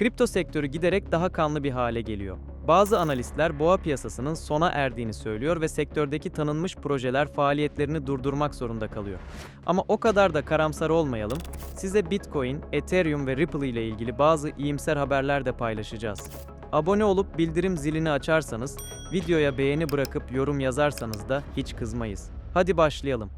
Kripto sektörü giderek daha kanlı bir hale geliyor. Bazı analistler boğa piyasasının sona erdiğini söylüyor ve sektördeki tanınmış projeler faaliyetlerini durdurmak zorunda kalıyor. Ama o kadar da karamsar olmayalım. Size Bitcoin, Ethereum ve Ripple ile ilgili bazı iyimser haberler de paylaşacağız. Abone olup bildirim zilini açarsanız, videoya beğeni bırakıp yorum yazarsanız da hiç kızmayız. Hadi başlayalım.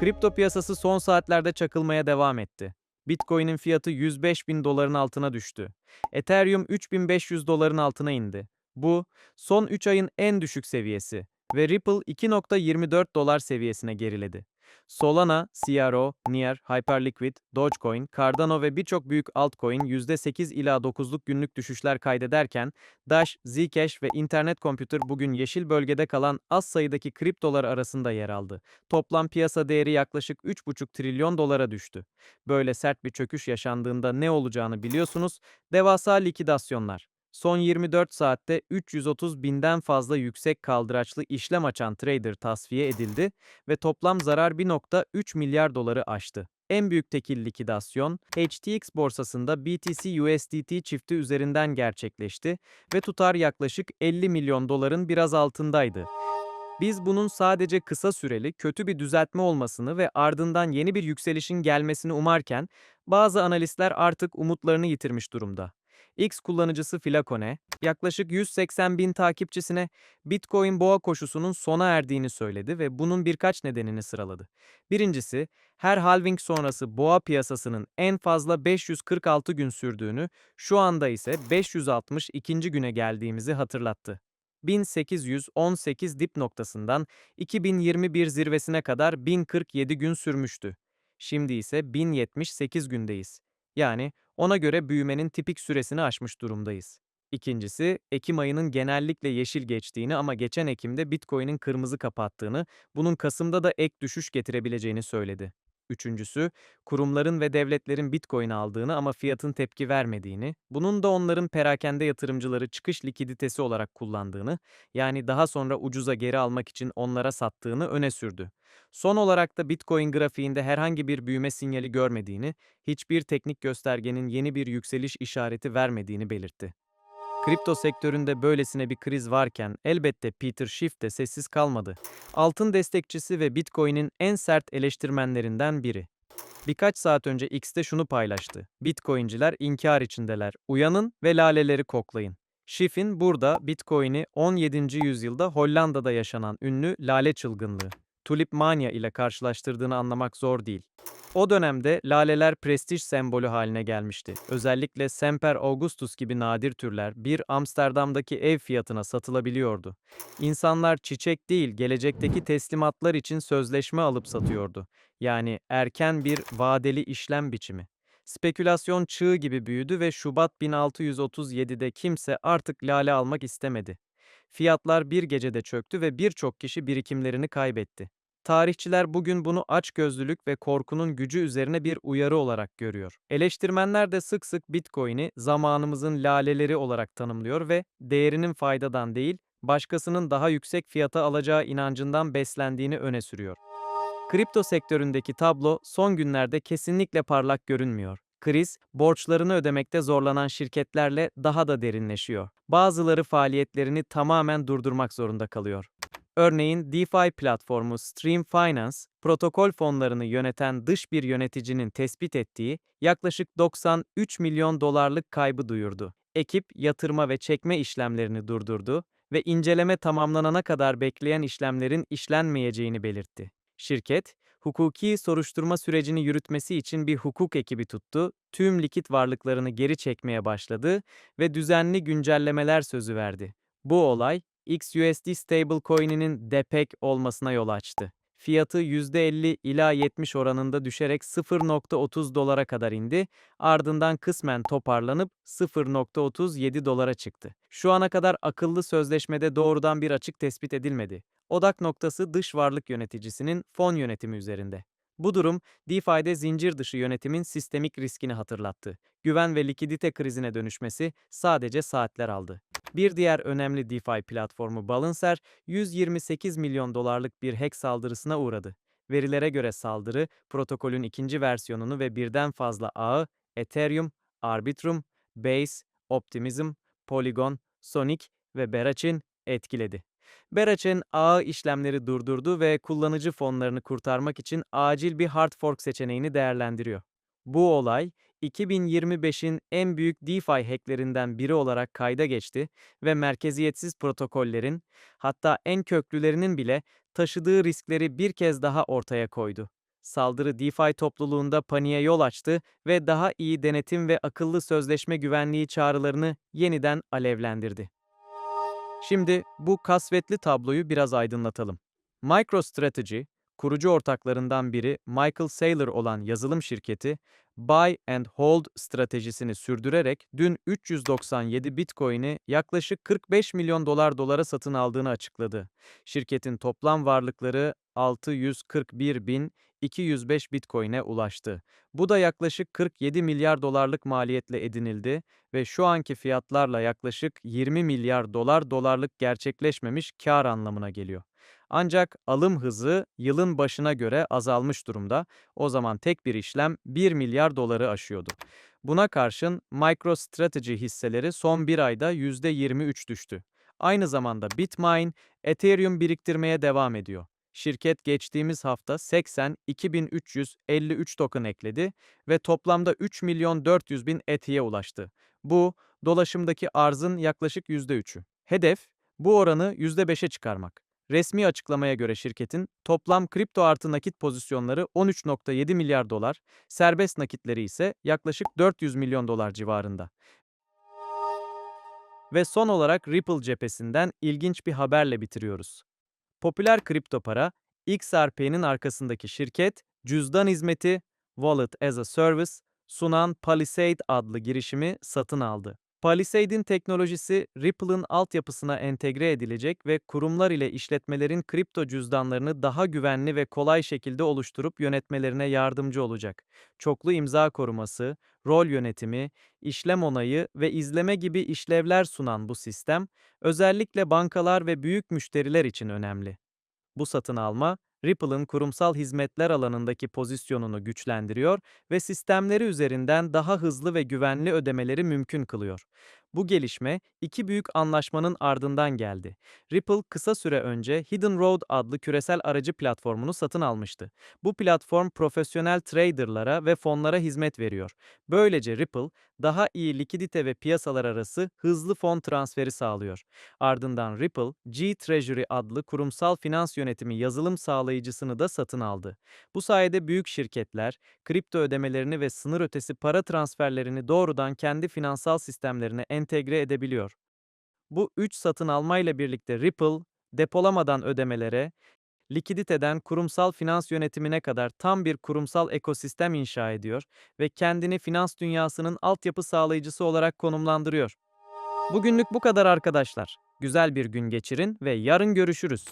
Kripto piyasası son saatlerde çakılmaya devam etti. Bitcoin'in fiyatı 105 bin doların altına düştü. Ethereum 3500 doların altına indi. Bu, son 3 ayın en düşük seviyesi ve Ripple 2.24 dolar seviyesine geriledi. Solana, CRO, Near, Hyperliquid, Dogecoin, Cardano ve birçok büyük altcoin %8 ila 9'luk günlük düşüşler kaydederken, Dash, Zcash ve Internet Computer bugün yeşil bölgede kalan az sayıdaki kriptolar arasında yer aldı. Toplam piyasa değeri yaklaşık 3,5 trilyon dolara düştü. Böyle sert bir çöküş yaşandığında ne olacağını biliyorsunuz, devasa likidasyonlar. Son 24 saatte 330 binden fazla yüksek kaldıraçlı işlem açan trader tasfiye edildi ve toplam zarar 1.3 milyar doları aştı. En büyük tekil likidasyon, HTX borsasında BTC-USDT çifti üzerinden gerçekleşti ve tutar yaklaşık 50 milyon doların biraz altındaydı. Biz bunun sadece kısa süreli kötü bir düzeltme olmasını ve ardından yeni bir yükselişin gelmesini umarken, bazı analistler artık umutlarını yitirmiş durumda. X kullanıcısı Flacone, yaklaşık 180 bin takipçisine Bitcoin boğa koşusunun sona erdiğini söyledi ve bunun birkaç nedenini sıraladı. Birincisi, her halving sonrası boğa piyasasının en fazla 546 gün sürdüğünü, şu anda ise 562. güne geldiğimizi hatırlattı. 1818 dip noktasından 2021 zirvesine kadar 1047 gün sürmüştü. Şimdi ise 1078 gündeyiz. Yani ona göre büyümenin tipik süresini aşmış durumdayız. İkincisi, Ekim ayının genellikle yeşil geçtiğini ama geçen Ekim'de Bitcoin'in kırmızı kapattığını, bunun Kasım'da da ek düşüş getirebileceğini söyledi. Üçüncüsü, kurumların ve devletlerin Bitcoin aldığını ama fiyatın tepki vermediğini, bunun da onların perakende yatırımcıları çıkış likiditesi olarak kullandığını, yani daha sonra ucuza geri almak için onlara sattığını öne sürdü. Son olarak da Bitcoin grafiğinde herhangi bir büyüme sinyali görmediğini, hiçbir teknik göstergenin yeni bir yükseliş işareti vermediğini belirtti. Kripto sektöründe böylesine bir kriz varken elbette Peter Schiff de sessiz kalmadı. Altın destekçisi ve Bitcoin'in en sert eleştirmenlerinden biri. Birkaç saat önce X'te şunu paylaştı. Bitcoinciler inkar içindeler. Uyanın ve laleleri koklayın. Schiff'in burada Bitcoin'i 17. yüzyılda Hollanda'da yaşanan ünlü lale çılgınlığı, tulip mania ile karşılaştırdığını anlamak zor değil. O dönemde laleler prestij sembolü haline gelmişti. Özellikle Semper Augustus gibi nadir türler bir Amsterdam'daki ev fiyatına satılabiliyordu. İnsanlar çiçek değil, gelecekteki teslimatlar için sözleşme alıp satıyordu. Yani erken bir vadeli işlem biçimi. Spekülasyon çığ gibi büyüdü ve Şubat 1637'de kimse artık lale almak istemedi. Fiyatlar bir gecede çöktü ve birçok kişi birikimlerini kaybetti. Tarihçiler bugün bunu açgözlülük ve korkunun gücü üzerine bir uyarı olarak görüyor. Eleştirmenler de sık sık Bitcoin'i zamanımızın laleleri olarak tanımlıyor ve değerinin faydadan değil, başkasının daha yüksek fiyata alacağı inancından beslendiğini öne sürüyor. Kripto sektöründeki tablo son günlerde kesinlikle parlak görünmüyor. Kriz, borçlarını ödemekte zorlanan şirketlerle daha da derinleşiyor. Bazıları faaliyetlerini tamamen durdurmak zorunda kalıyor. Örneğin DeFi platformu Stream Finance, protokol fonlarını yöneten dış bir yöneticinin tespit ettiği yaklaşık 93 milyon dolarlık kaybı duyurdu. Ekip yatırma ve çekme işlemlerini durdurdu ve inceleme tamamlanana kadar bekleyen işlemlerin işlenmeyeceğini belirtti. Şirket, hukuki soruşturma sürecini yürütmesi için bir hukuk ekibi tuttu, tüm likit varlıklarını geri çekmeye başladı ve düzenli güncellemeler sözü verdi. Bu olay, XUSD stablecoin'inin DPEG olmasına yol açtı. Fiyatı %50 ila 70 oranında düşerek 0.30 dolara kadar indi, ardından kısmen toparlanıp 0.37 dolara çıktı. Şu ana kadar akıllı sözleşmede doğrudan bir açık tespit edilmedi. Odak noktası dış varlık yöneticisinin fon yönetimi üzerinde. Bu durum, DeFi'de zincir dışı yönetimin sistemik riskini hatırlattı. Güven ve likidite krizine dönüşmesi sadece saatler aldı. Bir diğer önemli DeFi platformu Balancer, 128 milyon dolarlık bir hack saldırısına uğradı. Verilere göre saldırı, protokolün ikinci versiyonunu ve birden fazla ağı, Ethereum, Arbitrum, Base, Optimism, Polygon, Sonic ve Berachain etkiledi. Berachain ağı işlemleri durdurdu ve kullanıcı fonlarını kurtarmak için acil bir hard fork seçeneğini değerlendiriyor. Bu olay 2025'in en büyük DeFi hacklerinden biri olarak kayda geçti ve merkeziyetsiz protokollerin, hatta en köklülerinin bile taşıdığı riskleri bir kez daha ortaya koydu. Saldırı DeFi topluluğunda paniğe yol açtı ve daha iyi denetim ve akıllı sözleşme güvenliği çağrılarını yeniden alevlendirdi. Şimdi bu kasvetli tabloyu biraz aydınlatalım. MicroStrategy, kurucu ortaklarından biri Michael Saylor olan yazılım şirketi, Buy and Hold stratejisini sürdürerek dün 397 Bitcoin'i yaklaşık 45 milyon dolar dolara satın aldığını açıkladı. Şirketin toplam varlıkları 641.205 Bitcoin'e ulaştı. Bu da yaklaşık 47 milyar dolarlık maliyetle edinildi ve şu anki fiyatlarla yaklaşık 20 milyar dolar dolarlık gerçekleşmemiş kar anlamına geliyor. Ancak alım hızı yılın başına göre azalmış durumda. O zaman tek bir işlem 1 milyar doları aşıyordu. Buna karşın MicroStrategy hisseleri son bir ayda %23 düştü. Aynı zamanda Bitmain, Ethereum biriktirmeye devam ediyor. Şirket geçtiğimiz hafta 80.353 token ekledi ve toplamda 3 milyon 400 bin ETH'ye ulaştı. Bu, dolaşımdaki arzın yaklaşık %3'ü. Hedef, bu oranı %5'e çıkarmak. Resmi açıklamaya göre şirketin toplam kripto artı nakit pozisyonları 13.7 milyar dolar, serbest nakitleri ise yaklaşık 400 milyon dolar civarında. Ve son olarak Ripple cephesinden ilginç bir haberle bitiriyoruz. Popüler kripto para, XRP'nin arkasındaki şirket, cüzdan hizmeti Wallet as a Service sunan Palisade adlı girişimi satın aldı. Palisade'in teknolojisi Ripple'ın altyapısına entegre edilecek ve kurumlar ile işletmelerin kripto cüzdanlarını daha güvenli ve kolay şekilde oluşturup yönetmelerine yardımcı olacak. Çoklu imza koruması, rol yönetimi, işlem onayı ve izleme gibi işlevler sunan bu sistem, özellikle bankalar ve büyük müşteriler için önemli. Bu satın alma, Ripple'ın kurumsal hizmetler alanındaki pozisyonunu güçlendiriyor ve sistemleri üzerinden daha hızlı ve güvenli ödemeleri mümkün kılıyor. Bu gelişme iki büyük anlaşmanın ardından geldi. Ripple kısa süre önce Hidden Road adlı küresel aracı platformunu satın almıştı. Bu platform profesyonel traderlara ve fonlara hizmet veriyor. Böylece Ripple daha iyi likidite ve piyasalar arası hızlı fon transferi sağlıyor. Ardından Ripple, G-Treasury adlı kurumsal finans yönetimi yazılım sağlayıcısını da satın aldı. Bu sayede büyük şirketler, kripto ödemelerini ve sınır ötesi para transferlerini doğrudan kendi finansal sistemlerine entegre edebiliyor. Bu üç satın almayla birlikte Ripple, depolamadan ödemelere, likiditeden kurumsal finans yönetimine kadar tam bir kurumsal ekosistem inşa ediyor ve kendini finans dünyasının altyapı sağlayıcısı olarak konumlandırıyor. Bugünlük bu kadar arkadaşlar. Güzel bir gün geçirin ve yarın görüşürüz.